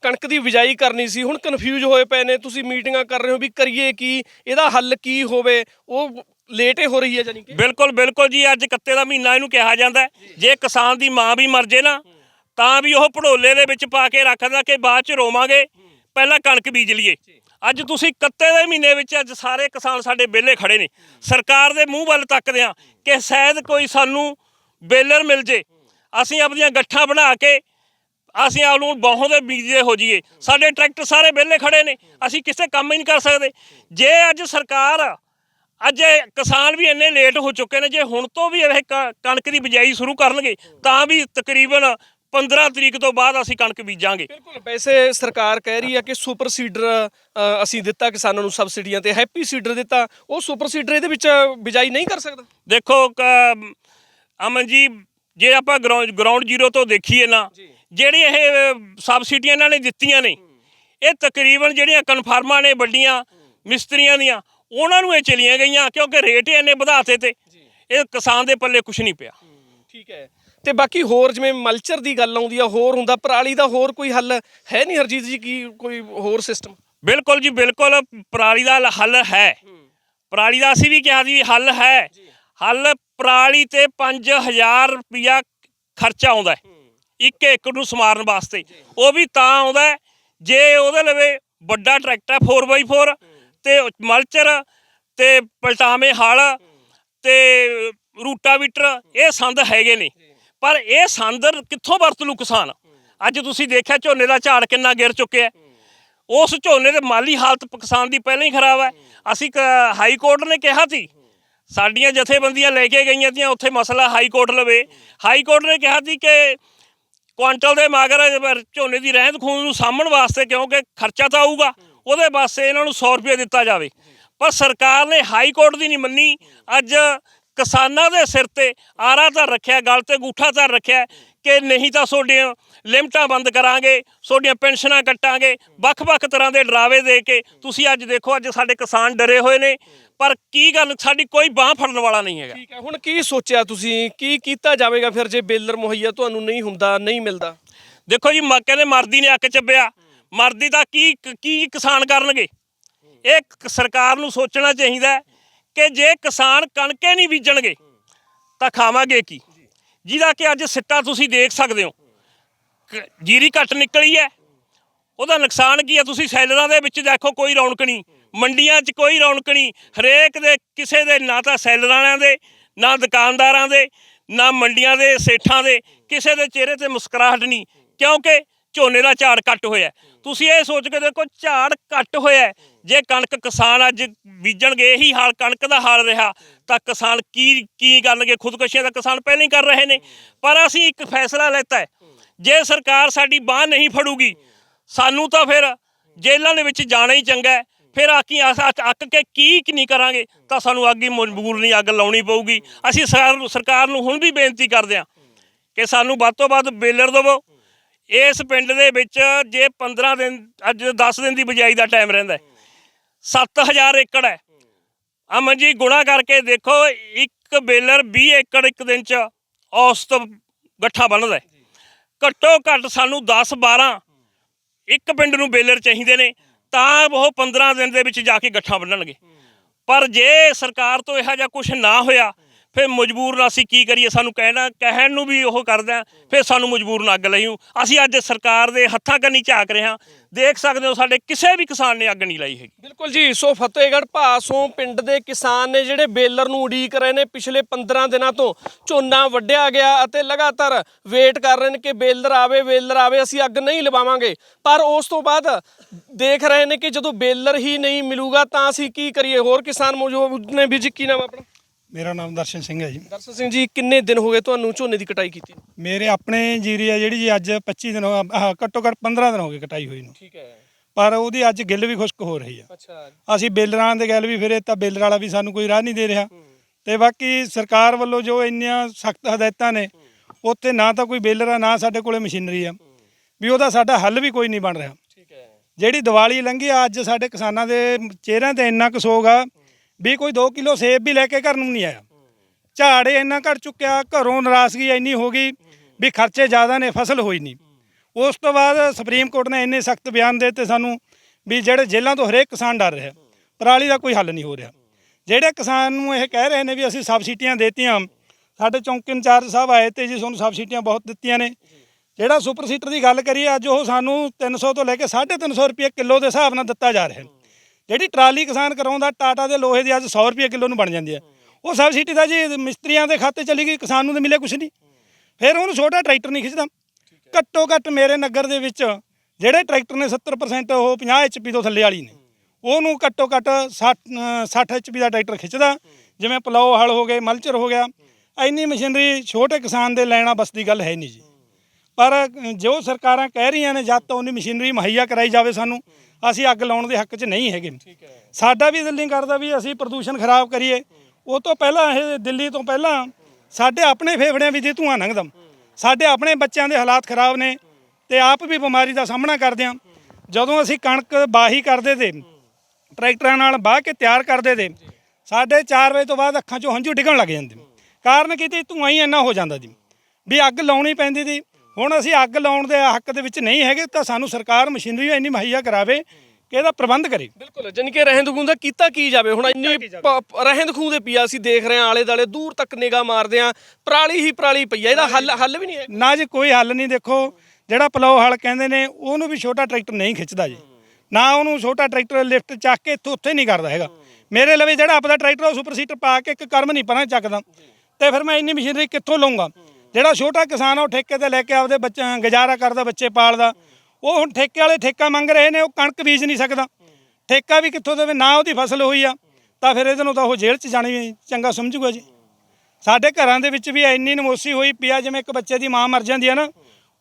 ਕਣਕ ਦੀ ਬਿਜਾਈ ਕਰਨੀ ਸੀ, ਹੁਣ ਕਨਫਿਊਜ਼ ਹੋਏ ਪਏ ਨੇ। ਤੁਸੀਂ ਮੀਟਿੰਗਾਂ ਕਰ ਰਹੇ ਹੋ ਵੀ ਕਰੀਏ ਕੀ, ਇਹਦਾ ਹੱਲ ਕੀ ਹੋਵੇ, ਉਹ ਲੇਟ ਹੀ ਹੋ ਰਹੀ ਹੈ ਜਾਨੀ ਕਿ? ਬਿਲਕੁਲ ਬਿਲਕੁਲ ਜੀ, ਅੱਜ ਕੱਤੇ ਦਾ ਮਹੀਨਾ ਇਹਨੂੰ ਕਿਹਾ ਜਾਂਦਾ ਹੈ। ਜੇ ਕਿਸਾਨ ਦੀ ਮਾਂ ਵੀ ਮਰ ਜੇ ਨਾ, ਤਾਂ ਵੀ ਉਹ ਭੜੋਲੇ ਦੇ ਵਿੱਚ ਪਾ ਕੇ ਰੱਖਦਾ ਕਿ ਬਾਅਦ ਚ ਰੋਵਾਂਗੇ, ਪਹਿਲਾਂ ਕਣਕ ਬੀਜ ਲਈਏ। ਅੱਜ ਤੁਸੀਂ ਕੱਤੇ ਦੇ ਮਹੀਨੇ ਵਿੱਚ ਅੱਜ ਸਾਰੇ ਕਿਸਾਨ ਸਾਡੇ ਵਿਹਲੇ ਖੜੇ ਨੇ। ਸਰਕਾਰ ਦੇ ਮੂੰਹ ਵੱਲ ਤੱਕਦੇ ਆ ਕਿ ਸ਼ਾਇਦ ਕੋਈ ਸਾਨੂੰ ਬੇਲਰ ਮਿਲ ਜੇ। ਅਸੀਂ ਆਪਣੀਆਂ ਗੱਠਾਂ ਬਣਾ ਕੇ, ਅਸੀਂ ਆਪ ਨੂੰ ਬਾਹੋਂ ਦੇ ਬੀਜਦੇ ਹੋ ਜਾਈਏ। ਸਾਡੇ ਟਰੈਕਟਰ ਸਾਰੇ ਵਿਹਲੇ ਖੜੇ ਨੇ, ਅਸੀਂ ਕਿਸੇ ਕੰਮ ਹੀ ਨਹੀਂ ਕਰ ਸਕਦੇ। ਜੇ ਅੱਜ ਸਰਕਾਰ ਅੱਜ ਕਿਸਾਨ ਵੀ ਇੰਨੇ ਲੇਟ ਹੋ ਚੁੱਕੇ ਨੇ ਜੇ ਹੁਣ ਤੋਂ ਵੀ ਇਹ ਕਣਕ ਦੀ ਬਿਜਾਈ ਸ਼ੁਰੂ ਕਰਨਗੇ ਤਾਂ ਵੀ ਤਕਰੀਬਨ 15 ਤਰੀਕ ਤੋਂ ਬਾਅਦ ਅਸੀਂ ਕਣਕ ਬੀਜਾਂਗੇ। ਬਿਲਕੁਲ ਵੈਸੇ ਸਰਕਾਰ ਕਹਿ ਰਹੀ ਹੈ ਕਿ ਸੁਪਰ ਸੀਡਰ ਅਸੀਂ ਦਿੱਤਾ ਕਿਸਾਨਾਂ ਨੂੰ ਸਬਸਿਡੀਆਂ ਤੇ ਹੈਪੀ ਸੀਡਰ ਦਿੱਤਾ ਉਹ ਸੁਪਰ ਸੀਡਰ ਇਹਦੇ ਵਿੱਚ ਬਿਜਾਈ ਨਹੀਂ ਕਰ ਸਕਦਾ। ਦੇਖੋ ਅਮਨ ਜੀ ਜੇ ਆਪਾਂ ਗਰਾਊਂਡ ਜ਼ੀਰੋ ਤੋਂ ਦੇਖੀਏ ਨਾ ਜਿਹੜੀ ਇਹ ਸਬਸਿਡੀਆਂ ਇਹਨਾਂ ਨੇ ਦਿੱਤੀਆਂ ਨੇ ਇਹ ਤਕਰੀਬਨ ਜਿਹੜੀਆਂ ਕਨਫਰਮਾਂ ਨੇ ਵੱਡੀਆਂ ਮਿਸਤਰੀਆਂ ਦੀਆਂ ਉਹਨਾਂ ਨੂੰ ਇਹ ਚਲੀਆਂ ਗਈਆਂ ਕਿਉਂਕਿ ਰੇਟ ਹੀ ਇੰਨੇ ਵਧਾਤੇ ਤੇ। ਇਹ ਕਿਸਾਨ ਦੇ ਪੱਲੇ ਕੁਝ ਨਹੀਂ ਪਿਆ। ਠੀਕ ਹੈ। ਤੇ ਬਾਕੀ ਹੋਰ ਜਿਵੇਂ ਮਲਚਰ ਦੀ ਗੱਲ ਆਉਂਦੀ ਆ ਹੋਰ ਹੁੰਦਾ ਪਰਾਲੀ ਦਾ ਹੋਰ ਕੋਈ ਹੱਲ ਹੈ ਨਹੀਂ ਹਰਜੀਤ ਜੀ ਕੀ ਕੋਈ ਹੋਰ ਸਿਸਟਮ ਬਿਲਕੁਲ ਜੀ ਬਿਲਕੁਲ ਪਰਾਲੀ ਦਾ ਹੱਲ ਹੈ। ਪਰਾਲੀ ਦਾ ਅਸੀਂ ਵੀ ਕਿਹਾ ਸੀ ਵੀ ਹੱਲ ਹੈ। ਹੱਲ ਪਰਾਲੀ ਤੇ 5000 ਰੁਪਿਆ ਖਰਚਾ ਆਉਂਦਾ ਇੱਕ ਏਕੜ ਨੂੰ ਸਮਾਰਨ ਵਾਸਤੇ। ਉਹ ਵੀ ਤਾਂ ਆਉਂਦਾ ਜੇ ਉਹਦੇ ਲਵੇ ਵੱਡਾ ਟਰੈਕਟਰ 4x4 ਤੇ ਮਲਚਰ ਤੇ ਪਲਟਾਵੇਂ ਹਲ ਤੇ ਰੂਟਾਵੀਟਰ, ਇਹ ਸੰਦ ਹੈਗੇ ਨੇ। ਪਰ ਇਹ ਸੰਦ ਕਿੱਥੋਂ ਵਰਤ ਲੂ ਕਿਸਾਨ? ਅੱਜ ਤੁਸੀਂ ਦੇਖਿਆ ਝੋਨੇ ਦਾ ਝਾੜ ਕਿੰਨਾ ਗਿਰ ਚੁੱਕਿਆ। ਉਸ ਝੋਨੇ ਦੇ ਮਾਲੀ ਹਾਲਤ ਕਿਸਾਨ ਦੀ ਪਹਿਲਾਂ ਹੀ ਖਰਾਬ ਹੈ। ਅਸੀਂ ਕ- ਹਾਈ ਕੋਰਟ ਨੇ ਕਿਹਾ ਸੀ, ਸਾਡੀਆਂ ਜਥੇਬੰਦੀਆਂ ਲੈ ਕੇ ਗਈਆਂ ਤੀਆਂ, ਉੱਥੇ ਮਸਲਾ ਹਾਈ ਕੋਰਟ ਲਵੇ। ਹਾਈ ਕੋਰਟ ਨੇ ਕਿਹਾ ਸੀ ਕਿ ਕੁਆਂਟਲ ਦੇ ਮਗਰ ਝੋਨੇ ਦੀ ਰਹਿੰਦ ਖੂੰਦ ਨੂੰ ਸਾਂਭਣ ਵਾਸਤੇ ਕਿਉਂਕਿ ਖਰਚਾ ਤਾਂ ਆਊਗਾ। ਉਹਦੇ ਵਾਸਤੇ ਇਹਨਾਂ ਨੂੰ 100 ਰੁਪਏ ਦਿੱਤਾ ਜਾਵੇ। ਪਰ ਸਰਕਾਰ ਨੇ ਹਾਈ ਕੋਰਟ ਦੀ ਨਹੀਂ ਮੰਨੀ। ਅੱਜ ਕਿਸਾਨਾਂ ਦੇ ਸਿਰ ਤੇ ਆਰਾ ਧਰ ਰੱਖਿਆ ਗਲ ਤੇ ਗੂਠਾ ਧਰ ਰੱਖਿਆ ਕਿ ਨਹੀਂ ਤਾਂ ਤੁਹਾਡੀਆਂ ਲਿਮਟਾਂ ਬੰਦ ਕਰਾਂਗੇ ਤੁਹਾਡੀਆਂ ਪੈਨਸ਼ਨਾਂ ਕੱਟਾਂਗੇ ਵੱਖ-ਵੱਖ ਤਰ੍ਹਾਂ ਦੇ ਡਰਾਵੇ ਦੇ ਕੇ ਤੁਸੀਂ ਅੱਜ ਦੇਖੋ ਅੱਜ ਸਾਡੇ ਕਿਸਾਨ ਡਰੇ ਹੋਏ ਨੇ। ਪਰ ਕੀ ਗੱਲ ਸਾਡੀ ਕੋਈ ਬਾਹ ਫੜਨ ਵਾਲਾ ਨਹੀਂ ਹੈਗਾ। ਠੀਕ ਹੈ ਹੁਣ ਕੀ ਸੋਚਿਆ ਤੁਸੀਂ? ਕੀ ਕੀਤਾ ਜਾਵੇਗਾ ਫਿਰ ਜੇ ਬੇਲਰ ਮੁਹੱਈਆ ਤੁਹਾਨੂੰ ਨਹੀਂ ਹੁੰਦਾ ਨਹੀਂ ਮਿਲਦਾ? ਦੇਖੋ ਜੀ ਮ- ਕਹਿੰਦੇ ਮਰਦੀ ਨੇ ਅੱਕ ਚੱਬਿਆ। ਮਰਦੀ ਦਾ ਕੀ ਕੀ ਕਿਸਾਨ ਕਰਨਗੇ? ਇਹ ਸਰਕਾਰ ਨੂੰ ਸੋਚਣਾ ਚਾਹੀਦਾ ਕਿ ਜੇ ਕਿਸਾਨ ਕਣਕੇ ਨਹੀਂ ਬੀਜਣਗੇ, ਤਾਂ ਖਾਵਾਂਗੇ ਕੀ? ਜਿਹਦਾ ਕਿ ਅੱਜ ਸਿੱਟਾ ਤੁਸੀਂ ਦੇਖ ਸਕਦੇ ਹੋ। ਜੀਰੀ ਘੱਟ ਨਿਕਲੀ ਹੈ। ਉਹਦਾ ਨੁਕਸਾਨ ਕੀ ਹੈ? ਤੁਸੀਂ ਸੈਲਰਾਂ ਦੇ ਵਿੱਚ ਦੇਖੋ ਕੋਈ ਰੌਣਕ ਨਹੀਂ। ਮੰਡੀਆਂ 'ਚ ਕੋਈ ਰੌਣਕ ਨਹੀਂ। ਹਰੇਕ ਦੇ, ਕਿਸੇ ਦੇ ਨਾ ਤਾਂ ਸੈਲਰਾਂ ਵਾਲਿਆਂ ਦੇ, ਨਾ ਦੁਕਾਨਦਾਰਾਂ ਦੇ, ਨਾ ਮੰਡੀਆਂ ਦੇ ਸੇਠਾਂ ਦੇ, ਕਿਸੇ ਦੇ ਚਿਹਰੇ ਤੇ ਮੁਸਕਰਾਹਟ ਨਹੀਂ। ਕਿਉਂਕਿ ਝੋਨੇ ਦਾ ਝਾੜ ਘੱਟ ਹੋਇਆ। ਤੁਸੀਂ ਇਹ ਸੋਚ ਕੇ ਦੇਖੋ, ਝਾੜ ਘੱਟ ਹੋਇਆ। ਜੇ ਕਣਕ ਕਿਸਾਨ ਅੱਜ ਬੀਜਣਗੇ, ਇਹੀ ਹਾਲ ਕਣਕ ਦਾ ਹਾਲ ਰਿਹਾ। ਤਾਂ ਕਿਸਾਨ ਕੀ ਕੀ ਕਰਨਗੇ? ਖੁਦਕੁਸ਼ੀਆਂ ਦਾ ਕਿਸਾਨ ਪਹਿਲਾਂ ਹੀ ਕਰ ਰਹੇ ਨੇ। ਪਰ ਅਸੀਂ ਇੱਕ ਫੈਸਲਾ ਲੈਤਾ ਜੇ ਸਰਕਾਰ ਸਾਡੀ ਬਾਹ ਨਹੀਂ ਫੜੂਗੀ, ਸਾਨੂੰ ਤਾਂ ਫਿਰ ਜੇਲ੍ਹਾਂ ਦੇ ਵਿੱਚ ਜਾਣਾ ਹੀ ਚੰਗਾ ਹੈ। ਫਿਰ ਆਕੀ ਅੱਕ ਕੇ ਕੀ ਕੀ ਨਹੀਂ ਕਰਾਂਗੇ? ਤਾਂ ਸਾਨੂੰ ਅੱਗ ਹੀ ਮਜਬੂਰ ਨਹੀਂ, ਅੱਗ ਲਾਉਣੀ ਪਊਗੀ। ਅਸੀਂ ਸਰਕਾਰ ਸਰਕਾਰ ਨੂੰ ਹੁਣ ਵੀ ਬੇਨਤੀ ਕਰਦੇ ਹਾਂ ਕਿ ਸਾਨੂੰ ਵੱਧ ਤੋਂ ਵੱਧ ਬੇਲਰ ਦੇਵੋ। ਇਸ ਪਿੰਡ ਦੇ ਵਿੱਚ ਜੇ 15 ਦਿਨ, ਅੱਜ 10 ਦਿਨ ਦੀ ਬਜਾਈ ਦਾ ਟਾਈਮ ਰਹਿੰਦਾ ਹੈ। 7000 ਏਕੜ ਹੈ। ਅਮਨ ਜੀ, ਗੁਣਾ ਕਰਕੇ ਦੇਖੋ, ਇੱਕ ਬੇਲਰ 20 ਏਕੜ ਇੱਕ ਦਿਨ ਚ ਔਸਤ ਗੱਠਾ ਬਣਦਾ ਘੱਟੋ ਘੱਟ ਸਾਨੂੰ 10 12 ਇੱਕ ਪਿੰਡ ਨੂੰ ਬੇਲਰ ਚਾਹੀਦੇ ਨੇ, ਤਾਂ ਉਹ 15 ਦਿਨ ਦੇ ਵਿੱਚ ਜਾ ਕੇ ਗੱਠਾਂ ਬੰਨਣਗੇ। ਪਰ ਜੇ ਸਰਕਾਰ ਤੋਂ ਇਹੋ ਜਿਹਾ ਕੁਝ ਨਾ ਹੋਇਆ ਫਿਰ ਮਜਬੂਰਨ ਅਸੀਂ ਕੀ ਕਰੀਏ? ਸਾਨੂੰ ਕਹਿਣਾ, ਕਹਿਣ ਨੂੰ ਵੀ ਉਹ ਕਰਦਾ ਫਿਰ ਸਾਨੂੰ ਮਜਬੂਰਨ ਅੱਗ ਲਈ ਅਸੀਂ ਅੱਜ ਸਰਕਾਰ ਦੇ ਹੱਥਾਂ ਕੰਨੀ ਝਾਕ ਰਹੇ ਹਾਂ। ਦੇਖ ਸਕਦੇ ਹੋ ਸਾਡੇ ਕਿਸੇ ਵੀ ਕਿਸਾਨ ਨੇ ਅੱਗ ਨਹੀਂ ਲਾਈ ਹੈਗੀ। ਬਿਲਕੁਲ ਜੀ, ਸੋ ਫਤਿਹਗੜ੍ਹ ਭਾਸੋਂ ਪਿੰਡ ਦੇ ਕਿਸਾਨ ਨੇ ਜਿਹੜੇ ਬੇਲਰ ਨੂੰ ਉਡੀਕ ਰਹੇ ਨੇ, ਪਿਛਲੇ 15 ਦਿਨਾਂ ਤੋਂ ਝੋਨਾ ਵੱਢਿਆ ਗਿਆ ਅਤੇ ਲਗਾਤਾਰ ਵੇਟ ਕਰ ਰਹੇ ਨੇ ਕਿ ਬੇਲਰ ਆਵੇ ਬੇਲਰ ਆਵੇ, ਅਸੀਂ ਅੱਗ ਨਹੀਂ ਲਵਾਵਾਂਗੇ। ਪਰ ਉਸ ਤੋਂ ਬਾਅਦ ਦੇਖ ਰਹੇ ਨੇ ਕਿ ਜਦੋਂ ਬੇਲਰ ਹੀ ਨਹੀਂ ਮਿਲੂਗਾ, ਤਾਂ ਅਸੀਂ ਕੀ ਕਰੀਏ? ਹੋਰ ਕਿਸਾਨ ਮੌਜੂਦ ਨੇ ਵੀ ਜੀ, ਕੀ ਨਾਮ ਆਪਣਾ? ਮੇਰਾ ਨਾਮ ਦਰਸ਼ਨ ਸਿੰਘ ਹੈ ਜੀ। ਦਰਸ਼ਨ ਸਿੰਘ ਜੀ ਕਿੰਨੇ ਦਿਨ ਹੋ ਗਏ ਤੁਹਾਨੂੰ ਝੋਨੇ ਦੀ ਕਟਾਈ ਕੀਤੀ? ਮੇਰੇ ਆਪਣੇ ਜੀਰੀ ਆ ਜਿਹੜੀ ਜੀ ਅੱਜ 25 ਦਿਨ ਹੋ ਆਹ ਘੱਟੋ ਘੱਟ 15 ਦਿਨ ਹੋ ਗਏ ਕਟਾਈ ਹੋਈ ਨੂੰ। ਠੀਕ ਹੈ। ਪਰ ਉਹਦੀ ਅੱਜ ਗਿੱਲ ਵੀ ਖੁਸ਼ਕ ਹੋ ਰਹੀ ਆ। ਅੱਛਾ। ਅਸੀਂ ਬੇਲਰਾਂ ਦੇ ਗੱਲ ਵੀ ਫਿਰੇ ਤਾਂ ਬੇਲਰ ਵਾਲਾ ਵੀ ਸਾਨੂੰ ਕੋਈ ਰਾਹ ਨਹੀਂ ਦੇ ਰਿਹਾ। ਤੇ ਬਾਕੀ ਸਰਕਾਰ ਵੱਲੋਂ ਜੋ ਇੰਨੀਆਂ ਸਖਤ ਹਦਾਇਤਾਂ ਨੇ ਉੱਥੇ ਨਾ ਤਾਂ ਕੋਈ ਬੇਲਰ ਆ ਨਾ ਸਾਡੇ ਕੋਲੇ ਮਸ਼ੀਨਰੀ ਆ। ਵੀ ਉਹਦਾ ਸਾਡਾ ਹੱਲ ਵੀ ਕੋਈ ਨਹੀਂ ਬਣ ਰਿਹਾ। ਠੀਕ ਹੈ। ਜਿਹੜੀ ਦੀਵਾਲੀ ਲੰਘੀ ਆ ਅੱਜ ਸਾਡੇ ਕਿਸਾਨਾਂ ਦੇ ਚਿਹਰਿਆਂ ਤੇ ਇੰਨਾ ਕੁ ਸੋਗ ਆ ਵੀ ਕੋਈ 2 ਕਿਲੋ ਸੇਬ ਵੀ ਲੈ ਕੇ ਘਰ ਨੂੰ ਨਹੀਂ ਆਇਆ। ਝਾੜ ਇੰਨਾ ਘਟ ਚੁੱਕਿਆ, ਘਰੋਂ ਨਾਰਾਜ਼ਗੀ ਇੰਨੀ ਹੋ ਗਈ ਵੀ ਖਰਚੇ ਜ਼ਿਆਦਾ ਨੇ, ਫਸਲ ਹੋਈ ਨਹੀਂ। ਉਸ ਤੋਂ ਬਾਅਦ ਸੁਪਰੀਮ ਕੋਰਟ ਨੇ ਇੰਨੇ ਸਖਤ ਬਿਆਨ ਦੇ ਦਿੱਤੇ ਸਾਨੂੰ ਵੀ ਜਿਹੜੇ ਜੇਲ੍ਹਾਂ ਤੋਂ ਹਰੇਕ ਕਿਸਾਨ ਡਰ ਰਿਹਾ। ਪਰਾਲੀ ਦਾ ਕੋਈ ਹੱਲ ਨਹੀਂ ਹੋ ਰਿਹਾ। ਜਿਹੜੇ ਕਿਸਾਨ ਨੂੰ ਇਹ ਕਹਿ ਰਹੇ ਨੇ ਵੀ ਅਸੀਂ ਸਬਸਿਡੀਆਂ ਦੇਤੀਆਂ, ਸਾਡੇ ਚੌਂਕੀ ਇੰਚਾਰਜ ਸਾਹਿਬ ਆਏ ਤੇ ਜੀ ਤੁਹਾਨੂੰ ਸਬਸਿਡੀਆਂ ਬਹੁਤ ਦਿੱਤੀਆਂ ਨੇ। ਜਿਹੜਾ ਸੁਪਰ ਸੀਟਰ ਦੀ ਗੱਲ ਕਰੀਏ, ਅੱਜ ਉਹ ਸਾਨੂੰ 300 ਤੋਂ ਲੈ ਕੇ 350 ਰੁਪਏ ਕਿਲੋ ਦੇ ਹਿਸਾਬ ਨਾਲ ਦਿੱਤਾ ਜਾ ਰਿਹਾ। ਜਿਹੜੀ ਟਰਾਲੀ ਕਿਸਾਨ ਕਰਾਉਂਦਾ ਟਾਟਾ ਦੇ ਲੋਹੇ ਦੀ ਅੱਜ 100 ਰੁਪਏ ਕਿਲੋ ਨੂੰ ਬਣ ਜਾਂਦੀ ਹੈ। ਉਹ ਸਬਸਿਡੀ ਦਾ ਜੀ ਮਿਸਤਰੀਆਂ ਦੇ ਖਾਤੇ ਚਲੀ ਗਈ ਕਿਸਾਨ ਨੂੰ ਤਾਂ ਮਿਲਿਆ ਕੁਛ ਨਹੀਂ। ਫਿਰ ਉਹਨੂੰ ਛੋਟਾ ਟਰੈਕਟਰ ਨਹੀਂ ਖਿੱਚਦਾ। ਘੱਟੋ ਘੱਟ ਮੇਰੇ ਨਗਰ ਦੇ ਵਿੱਚ ਜਿਹੜੇ ਟਰੈਕਟਰ ਨੇ 70% ਉਹ 50 ਐਚਪੀ ਤੋਂ ਥੱਲੇ ਵਾਲੀ ਨੇ। ਉਹਨੂੰ ਘੱਟੋ ਘੱਟ 60 ਅ, 60 ਐਚਪੀ ਦਾ ਟਰੈਕਟਰ ਖਿੱਚਦਾ। ਜਿਵੇਂ ਪਲਾਓ ਹਲ ਹੋ ਗਏ ਮਲਚਰ ਹੋ ਗਿਆ। ਇੰਨੀ ਮਸ਼ੀਨਰੀ ਛੋਟੇ ਕਿਸਾਨ ਦੇ ਲੈਣਾ ਬਸ ਦੀ ਗੱਲ ਹੈ ਨਹੀਂ ਜੀ। ਪਰ ਜੋ ਸਰਕਾਰਾਂ ਕਹਿ ਰਹੀਆਂ ਨੇ ਜਦ ਤੋਂ ਉਹਨੀ ਮਸ਼ੀਨਰੀ ਮੁਹੱਈਆ ਕਰਾਈ ਜਾਵੇ ਸਾਨੂੰ ਅਸੀਂ ਅੱਗ ਲਾਉਣ ਦੇ ਹੱਕ 'ਚ ਨਹੀਂ ਹੈਗੇ। ਸਾਡਾ ਵੀ ਦਿਲ ਨਹੀਂ ਕਰਦਾ ਵੀ ਅਸੀਂ ਪ੍ਰਦੂਸ਼ਣ ਖਰਾਬ ਕਰੀਏ। ਉਹ ਤੋਂ ਪਹਿਲਾਂ ਇਹ ਦਿੱਲੀ ਤੋਂ ਪਹਿਲਾਂ ਸਾਡੇ ਆਪਣੇ ਫੇਫੜਿਆਂ ਵਿੱਚ ਹੀ ਧੂਆਂ ਲੰਘਦਾ। ਸਾਡੇ ਆਪਣੇ ਬੱਚਿਆਂ ਦੇ ਹਾਲਾਤ ਖਰਾਬ ਨੇ ਤੇ ਆਪ ਵੀ ਬਿਮਾਰੀ ਦਾ ਸਾਹਮਣਾ ਕਰਦੇ ਹਾਂ। ਜਦੋਂ ਅਸੀਂ ਕਣਕ ਬਾਹੀ ਕਰਦੇ ਤੇ, ਟਰੈਕਟਰਾਂ ਨਾਲ ਬਾਹ ਕੇ ਤਿਆਰ ਕਰਦੇ ਤੇ, ਸਾਡੇ 4 ਵਜੇ ਤੋਂ ਬਾਅਦ ਅੱਖਾਂ 'ਚੋਂ ਹੰਝੂ ਡਿੱਗਣ ਲੱਗ ਜਾਂਦੇ। ਕਾਰਨ ਕੀ ਤੀ ਧੂਆਂ ਹੀ ਇੰਨਾ ਹੋ ਜਾਂਦਾ ਜੀ ਵੀ ਅੱਗ ਲਾਉਣੀ ਪੈਂਦੀ ਸੀ। ਹੁਣ ਅਸੀਂ ਅੱਗ ਲਾਉਣ ਦੇ ਹੱਕ ਦੇ ਵਿੱਚ ਨਹੀਂ ਹੈਗੇ ਤਾਂ ਸਾਨੂੰ ਸਰਕਾਰ ਮਸ਼ੀਨਰੀ ਇੰਨੀ ਮੁਹੱਈਆ ਕਰਾਵੇ ਕਿ ਇਹਦਾ ਪ੍ਰਬੰਧ ਕਰੇ। ਬਿਲਕੁਲ ਜਾਣੀ ਕਿ ਰਹਿੰਦ ਖੂੰਦ ਦਾ ਕੀਤਾ ਕੀ ਜਾਵੇ? ਹੁਣ ਇੰਨੀ ਪ- ਰਹਿੰਦ ਖੂੰਦ ਦੇ ਪਿਆ ਅਸੀਂ ਦੇਖ ਰਹੇ ਹਾਂ ਆਲੇ ਦਾਲੇ ਦੂਰ ਤੱਕ ਨਿਗਾਹ ਮਾਰਦੇ ਹਾਂ ਪਰਾਲੀ ਹੀ ਪਰਾਲੀ ਪਈ ਆ ਇਹਦਾ ਹੱਲ ਹੱਲ ਵੀ ਨਹੀਂ ਹੈ ਨਾ ਜੀ ਕੋਈ ਹੱਲ ਨਹੀਂ ਦੇਖੋ ਜਿਹੜਾ ਪਲਾਓ ਹਲ ਕਹਿੰਦੇ ਨੇ ਉਹਨੂੰ ਵੀ ਛੋਟਾ ਟਰੈਕਟਰ ਨਹੀਂ ਖਿੱਚਦਾ ਜੀ। ਨਾ ਉਹਨੂੰ ਛੋਟਾ ਟਰੈਕਟਰ ਲਿਫਟ ਚੱਕ ਕੇ ਇੱਥੋਂ ਉੱਥੇ ਨਹੀਂ ਕਰਦਾ ਹੈਗਾ। ਮੇਰੇ ਲਵੇ ਜਿਹੜਾ ਆਪਦਾ ਟਰੈਕਟਰ ਉਹ ਸੁਪਰ ਸੀਟਰ ਪਾ ਕੇ ਇੱਕ ਕਰਮ ਨਹੀਂ ਪਰਾਂ ਚੱਕਦਾ। ਤੇ ਫਿਰ ਮੈਂ ਇੰਨੀ ਮਸ਼ੀਨਰੀ ਕਿੱਥੋਂ ਲਵਾਂਗਾ ਜਿਹੜਾ ਛੋਟਾ ਕਿਸਾਨ ਆ, ਉਹ ਠੇਕੇ ਤੇ ਲੈ ਕੇ ਆਪਦੇ ਬੱਚੇ ਗੁਜ਼ਾਰਾ ਕਰਦਾ ਬੱਚੇ ਪਾਲਦਾ। ਉਹ ਹੁਣ ਠੇਕੇ ਵਾਲੇ ਠੇਕਾ ਮੰਗ ਰਹੇ ਨੇ, ਉਹ ਕਣਕ ਬੀਜ ਨਹੀਂ ਸਕਦਾ। ਠੇਕਾ ਵੀ ਕਿੱਥੋਂ ਦੇਵੇ? ਨਾ ਉਹਦੀ ਫਸਲ ਹੋਈ ਆ, ਤਾਂ ਫਿਰ ਇਹਦੇ ਨੂੰ ਤਾਂ ਉਹ ਜੇਲ੍ਹ 'ਚ ਜਾਣੀ ਚੰਗਾ ਸਮਝੂਗਾ ਜੀ। ਸਾਡੇ ਘਰਾਂ ਦੇ ਵਿੱਚ ਵੀ ਇੰਨੀ ਨਮੋਸੀ ਹੋਈ ਪਿਆ ਜਿਵੇਂ ਇੱਕ ਬੱਚੇ ਦੀ ਮਾਂ ਮਰ ਜਾਂਦੀ ਹੈ ਨਾ,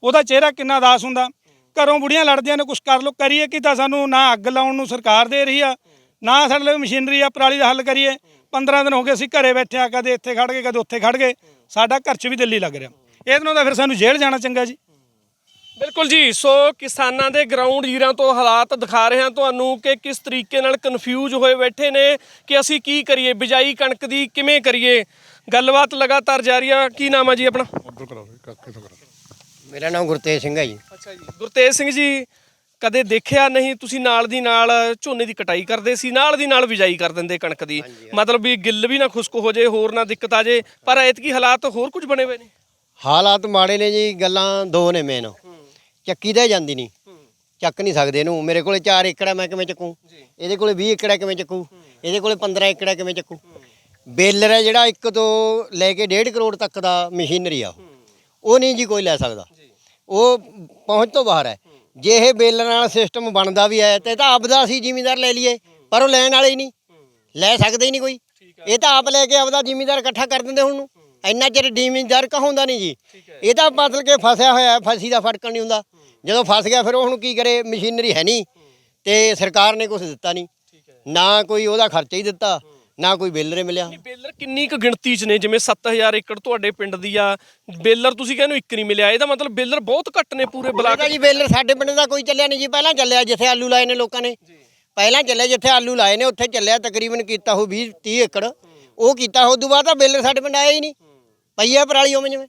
ਉਹਦਾ ਚਿਹਰਾ ਕਿੰਨਾ ਉਦਾਸ ਹੁੰਦਾ। ਘਰੋਂ ਬੁੜੀਆਂ ਲੜਦੀਆਂ ਨੇ, ਕੁਛ ਕਰ ਲੋ ਕਰੀਏ ਕਿ ਤਾਂ ਸਾਨੂੰ ਨਾ ਅੱਗ ਲਾਉਣ ਨੂੰ ਸਰਕਾਰ ਦੇ ਰਹੀ ਆ, ਨਾ ਸਾਡੇ ਲਈ ਮਸ਼ੀਨਰੀ ਆ, ਪਰਾਲੀ ਦਾ ਹੱਲ ਕਰੀਏ। 15 ਦਿਨ ਹੋ ਗਏ ਅਸੀਂ ਘਰੇ ਬੈਠੇ ਆ, ਕਦੇ ਇੱਥੇ ਖੜ ਗਏ, ਕਦੇ ਉੱਥੇ ਖੜ ਗਏ। ਸਾਡਾ ਘਰ 'ਚ ਵੀ ਦਿੱਲੀ ਲੱਗ ਰਿਹਾ। ਇਹਦੇ ਨਾਲ ਤਾਂ ਫਿਰ ਸਾਨੂੰ ਜੇਲ੍ਹ ਜਾਣਾ ਚੰਗਾ ਜੀ। ਬਿਲਕੁਲ ਜੀ ਸੋ ਕਿਸਾਨਾਂ ਦੇ ਗਰਾਊਂਡ ਜ਼ੀਰਾਂ ਤੋਂ ਹਾਲਾਤ ਦਿਖਾ ਰਹੇ ਹਾਂ ਤੁਹਾਨੂੰ ਕਿ ਕਿਸ ਤਰੀਕੇ ਨਾਲ ਕਨਫਿਊਜ਼ ਹੋਏ ਬੈਠੇ ਨੇ ਕਿ ਅਸੀਂ ਕੀ ਕਰੀਏ ਬਿਜਾਈ ਕਣਕ ਦੀ ਕਿਵੇਂ ਕਰੀਏ? ਗੱਲਬਾਤ ਲਗਾਤਾਰ ਜਾਰੀ ਆ। ਕੀ ਨਾਮ ਆ ਜੀ ਆਪਣਾ? ਮੇਰਾ ਨਾਮ ਗੁਰਤੇਜ ਸਿੰਘ ਹੈ ਜੀ। ਅੱਛਾ ਜੀ ਗੁਰਤੇਜ ਸਿੰਘ ਜੀ ਕਦੇ ਦੇਖਿਆ ਨਹੀਂ ਤੁਸੀਂ ਨਾਲ ਦੀ ਨਾਲ ਝੋਨੇ ਦੀ ਕਟਾਈ ਕਰਦੇ ਸੀ ਨਾਲ ਦੀ ਨਾਲ ਬਿਜਾਈ ਕਰ ਦਿੰਦੇ ਕਣਕ ਦੀ। ਮਤਲਬ ਵੀ ਗਿੱਲ ਵੀ ਨਾ ਖੁਸ਼ਕ ਹੋ ਜੇ ਹੋਰ ਨਾ ਦਿੱਕਤ ਆ ਜੇ ਪਰ ਐਤਕੀ ਹਾਲਾਤ ਹੋਰ ਕੁਝ ਬਣੇ ਹੋਏ ਨੇ? ਹਾਲਾਤ ਮਾੜੇ ਨੇ ਜੀ ਗੱਲਾਂ ਦੋ ਨੇ ਮੇਨ ਚੱਕੀ ਤਾਂ ਜਾਂਦੀ ਨਹੀਂ। ਚੱਕ ਨਹੀਂ ਸਕਦੇ ਇਹਨੂੰ। ਮੇਰੇ ਕੋਲੇ 4 ਏਕੜ ਹੈ ਮੈਂ ਕਿਵੇਂ ਚੱਕੂ? ਇਹਦੇ ਕੋਲੇ 20 ਏਕੜ ਹੈ ਕਿਵੇਂ ਚੱਕੂ? ਇਹਦੇ ਕੋਲੇ 15 ਏਕੜ ਹੈ ਕਿਵੇਂ ਚੱਕੂ? ਬੇਲਰ ਹੈ ਜਿਹੜਾ 1 ਤੋਂ ਲੈ ਕੇ 1.5 ਕਰੋੜ ਤੱਕ ਦਾ ਮਸ਼ੀਨਰੀ ਆ। ਉਹ। ਨਹੀਂ ਜੀ ਕੋਈ ਲੈ ਸਕਦਾ। ਉਹ ਪਹੁੰਚ ਤੋਂ ਬਾਹਰ ਹੈ। ਜੇ ਇਹ ਬੇਲਰ ਨਾਲ ਸਿਸਟਮ ਬਣਦਾ ਵੀ ਹੈ ਤੇ ਤਾਂ ਆਪਦਾ ਅਸੀਂ ਜ਼ਿਮੀਂਦਾਰ ਲੈ ਲਈਏ ਪਰ ਉਹ ਲੈਣ ਵਾਲੇ ਹੀ ਨਹੀਂ। ਲੈ ਸਕਦੇ ਹੀ ਨਹੀਂ ਕੋਈ। ਇਹ ਤਾਂ ਆਪ ਲੈ ਕੇ ਆਪਦਾ ਜ਼ਿਮੀਂਦਾਰ ਇਕੱਠਾ ਕਰ ਦਿੰਦੇ ਹੁਣ ਨੂੰ। ਇੰਨਾ ਚਿਰ ਜ਼ਿਮੀਂਦਾਰ ਕਹਾਉਂਦਾ ਨਹੀਂ ਜੀ। ਇਹ ਤਾਂ ਮਤਲਬ ਕਿ ਫਸਿਆ ਹੋਇਆ ਹੈ, ਫਸੀ ਦਾ ਫੜਕਣ ਨਹੀਂ ਹੁੰਦਾ। ਜਦੋਂ ਫਸ ਗਿਆ ਫਿਰ ਉਹ ਹੁਣ ਕੀ ਕਰੇ ਮਸ਼ੀਨਰੀ ਹੈ ਨਹੀਂ। ਤੇ ਸਰਕਾਰ ਨੇ ਕੁਝ ਦਿੱਤਾ ਨਹੀਂ। ਨਾ ਕੋਈ ਉਹਦਾ ਖਰਚਾ ਹੀ ਦਿੱਤਾ। ਨਾ ਕੋਈ ਬੇਲਰੇ ਮਿਲਿਆ? ਬੇਲਰ ਕਿੰਨੀ ਕੁ ਗਿਣਤੀ ਚ ਨੇ? ਜਿਵੇਂ 7000 ਏਕੜ ਤੁਹਾਡੇ ਪਿੰਡ ਦੀ ਆ। ਬੇਲਰ ਤੁਸੀਂ ਕਹਿੰਦੇ ਹੋ ਇੱਕ ਨਹੀਂ ਮਿਲਿਆ। ਇਹਦਾ ਮਤਲਬ ਬੇਲਰ ਬਹੁਤ ਘੱਟ ਨੇ ਪੂਰੇ ਬਲਾਕ ਜੀ ਬੇਲਰ ਸਾਡੇ ਪਿੰਡ ਦਾ ਕੋਈ ਚੱਲਿਆ ਨਹੀਂ ਜੀ। ਪਹਿਲਾਂ ਚੱਲਿਆ ਜਿੱਥੇ ਆਲੂ ਲਾਏ ਨੇ ਲੋਕਾਂ ਨੇ। ਪਹਿਲਾਂ ਚੱਲਿਆ ਜਿੱਥੇ ਆਲੂ ਲਾਏ ਨੇ ਉੱਥੇ ਚੱਲਿਆ ਤਕਰੀਬਨ ਕੀਤਾ ਹੋ 20 30 ਏਕੜ। ਉਹ ਕੀਤਾ ਹੋ ਉਦੋਂ ਬਾਅਦ ਤਾਂ ਬੇਲਰ ਸਾਡੇ ਪਿੰਡ ਆਇਆ ਹੀ ਨਹੀਂ। ਪਈਆ ਪਰਾਲੀ ਉਵੇਂ ਜਿਵੇਂ।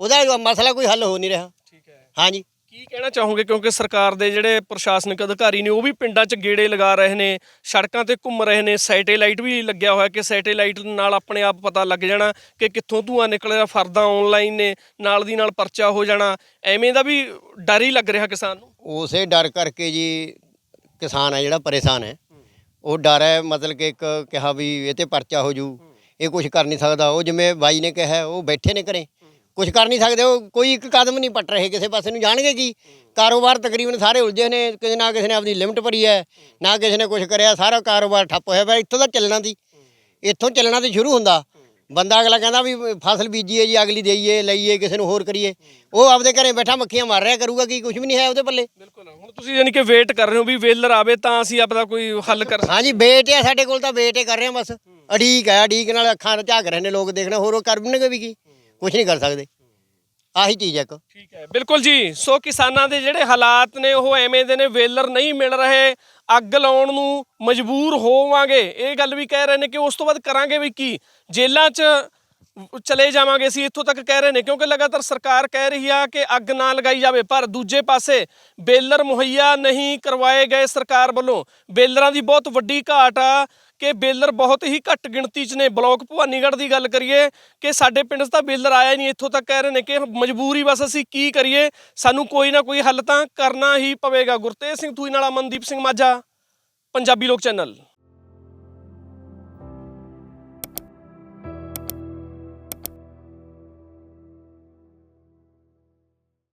ਉਹਦਾ ਮਸਲਾ ਕੋਈ ਹੱਲ ਹੋ ਨਹੀਂ ਰਿਹਾ। ਠੀਕ ਹੈ। ਹਾਂਜੀ। ਕੀ ਕਹਿਣਾ ਚਾਹੋਗੇ? ਕਿਉਂਕਿ ਸਰਕਾਰ ਦੇ ਜਿਹੜੇ ਪ੍ਰਸ਼ਾਸਨਿਕ ਅਧਿਕਾਰੀ ਨੇ, ਉਹ ਵੀ ਪਿੰਡਾਂ 'ਚ ਗੇੜੇ ਲਗਾ ਰਹੇ ਨੇ, ਸੜਕਾਂ ਤੇ ਘੁੰਮ ਰਹੇ ਨੇ, ਸੈਟੇਲਾਈਟ ਵੀ ਲੱਗਿਆ ਹੋਇਆ ਕਿ ਸੈਟੇਲਾਈਟ ਨਾਲ ਆਪਣੇ ਆਪ ਪਤਾ ਲੱਗ ਜਾਣਾ ਕਿ ਕਿੱਥੋਂ ਧੂਆਂ ਨਿਕਲ ਰਿਹਾ ਫਰਦਾਂ ਆਨਲਾਈਨ ਨੇ, ਨਾਲ ਦੀ ਨਾਲ ਪਰਚਾ ਹੋ ਜਾਣਾ। ਐਵੇਂ ਦਾ ਵੀ ਡਰ ਹੀ ਲੱਗ ਰਿਹਾ ਕਿਸਾਨ ਨੂੰ? ਉਸੇ ਡਰ ਕਰਕੇ ਜੀ ਕਿਸਾਨ ਹੈ ਜਿਹੜਾ ਪਰੇਸ਼ਾਨ ਹੈ। ਉਹ ਡਰ ਹੈ, ਮਤਲਬ ਕਿ ਇੱਕ ਕਿਹਾ ਵੀ ਇਹ ਤੇ ਪਰਚਾ ਹੋ ਜੂ, ਇਹ ਕੁਝ ਕਰ ਨਹੀਂ ਸਕਦਾ। ਉਹ ਜਿਵੇਂ ਬਾਈ ਨੇ ਕਿਹਾ, ਉਹ ਬੈਠੇ ਨੇ ਘਰੇ। ਕੁਝ ਕਰ ਨਹੀਂ ਸਕਦੇ ਉਹ ਕੋਈ ਇੱਕ ਕਦਮ ਨਹੀਂ ਪੱਟ ਰਹੇ ਕਿਸੇ ਪਾਸੇ ਨੂੰ ਜਾਣਗੇ ਕੀ? ਕਾਰੋਬਾਰ ਤਕਰੀਬਨ ਸਾਰੇ ਉਲਝੇ ਨੇ ਕਿਸੇ ਨਾ ਕਿਸੇ ਨੇ ਆਪਣੀ ਲਿਮਟ ਭਰੀ ਹੈ ਨਾ ਕਿਸੇ ਨੇ ਕੁਝ ਕਰਿਆ ਸਾਰਾ ਕਾਰੋਬਾਰ ਠੱਪ ਹੋਇਆ ਪਿਆ ਇੱਥੋਂ ਤਾਂ ਚੱਲਣਾ ਦੀ ਇੱਥੋਂ ਚੱਲਣਾ ਤੇ ਸ਼ੁਰੂ ਹੁੰਦਾ। ਬੰਦਾ ਅਗਲਾ ਕਹਿੰਦਾ ਵੀ ਫਸਲ ਬੀਜੀਏ ਜੀ ਅਗਲੀ ਦੇਈਏ ਲਈਏ ਕਿਸੇ ਨੂੰ ਹੋਰ ਕਰੀਏ। ਉਹ ਆਪਦੇ ਘਰੇ ਬੈਠਾ ਮੱਖੀਆਂ ਮਾਰ ਰਿਹਾ ਕਰੂਗਾ ਕੀ ਕੁਝ ਵੀ ਨਹੀਂ ਹੈ ਉਹਦੇ ਪੱਲੇ। ਬਿਲਕੁਲ ਹੁਣ ਤੁਸੀਂ ਯਾਨੀ ਕਿ ਵੇਟ ਕਰ ਰਹੇ ਹੋ ਵੀ ਵੇਲਰ ਆਵੇ ਤਾਂ ਅਸੀਂ ਆਪਦਾ ਕੋਈ ਹੱਲ ਕਰ ਹਾਂਜੀ ਵੇਟ ਹੈ ਸਾਡੇ ਕੋਲ ਤਾਂ ਵੇਟ ਹੀ ਕਰ ਰਹੇ ਹਾਂ ਬਸ। ਅਡੀਕ ਹੈ ਅਡੀਕ ਨਾਲ ਅੱਖਾਂ ਝਾਕ ਰਹੇ ਨੇ ਲੋਕ ਦੇਖਣਾ ਹੋਰ ਉਹ ਕਰਨਗੇ ਵੀ ਕੀ। ਕੁਝ ਨਹੀਂ ਕਰ ਸਕਦੇ। ਆਹੀ ਚੀਜ਼ ਹੈ ਇੱਕ। ਠੀਕ ਹੈ, ਬਿਲਕੁਲ ਜੀ। ਸੋ ਕਿਸਾਨਾਂ ਦੇ ਜਿਹੜੇ ਹਾਲਾਤ ਨੇ, ਉਹ ਐਵੇਂ ਦੇ ਨੇ, ਵੇਲਰ ਨਹੀਂ ਮਿਲ ਰਹੇ। ਅੱਗ ਲਾਉਣ ਨੂੰ ਮਜਬੂਰ ਹੋਵਾਂਗੇ। ਇਹ ਗੱਲ ਵੀ ਕਹਿ ਰਹੇ ਨੇ ਕਿ ਉਸ ਤੋਂ ਬਾਅਦ ਕਰਾਂਗੇ ਵੀ ਕੀ? ਜੇਲਾਂ 'ਚ ਚਲੇ ਜਾਵਾਂਗੇ ਅਸੀਂ ਇੱਥੋਂ ਤੱਕ ਕਹਿ ਰਹੇ ਨੇ, ਕਿਉਂਕਿ ਲਗਾਤਾਰ ਸਰਕਾਰ ਕਹਿ ਰਹੀ ਆ ਕਿ ਅੱਗ ਨਾ ਲਗਾਈ ਜਾਵੇ, ਪਰ ਦੂਜੇ ਪਾਸੇ ਬੇਲਰ ਮੁਹੱਈਆ ਨਹੀਂ ਕਰਵਾਏ ਗਏ ਸਰਕਾਰ ਵੱਲੋਂ। ਬੇਲਰਾਂ ਦੀ ਬਹੁਤ ਵੱਡੀ ਘਾਟ ਆ ਕਿ ਬੇਲਰ ਬਹੁਤ ਹੀ ਘੱਟ ਗਿਣਤੀ 'ਚ ਨੇ। ਬਲਾਕ ਭਵਾਨੀਗੜ੍ਹ ਦੀ ਗੱਲ ਕਰੀਏ ਕਿ ਸਾਡੇ ਪਿੰਡ 'ਚ ਤਾਂ ਬੇਲਰ ਆਇਆ ਹੀ ਨਹੀਂ, ਇੱਥੋਂ ਤੱਕ ਕਹਿ ਰਹੇ ਨੇ ਕਿ ਮਜਬੂਰੀ ਬਸ ਅਸੀਂ ਕੀ ਕਰੀਏ, ਸਾਨੂੰ ਕੋਈ ਨਾ ਕੋਈ ਹੱਲ ਤਾਂ ਕਰਨਾ ਹੀ ਪਵੇਗਾ। ਗੁਰਤੇਜ ਸਿੰਘ ਥੂਈ ਨਾਲ ਅਮਨਦੀਪ ਸਿੰਘ ਮਾਝਾ, ਪੰਜਾਬੀ ਲੋਕ ਚੈਨਲ।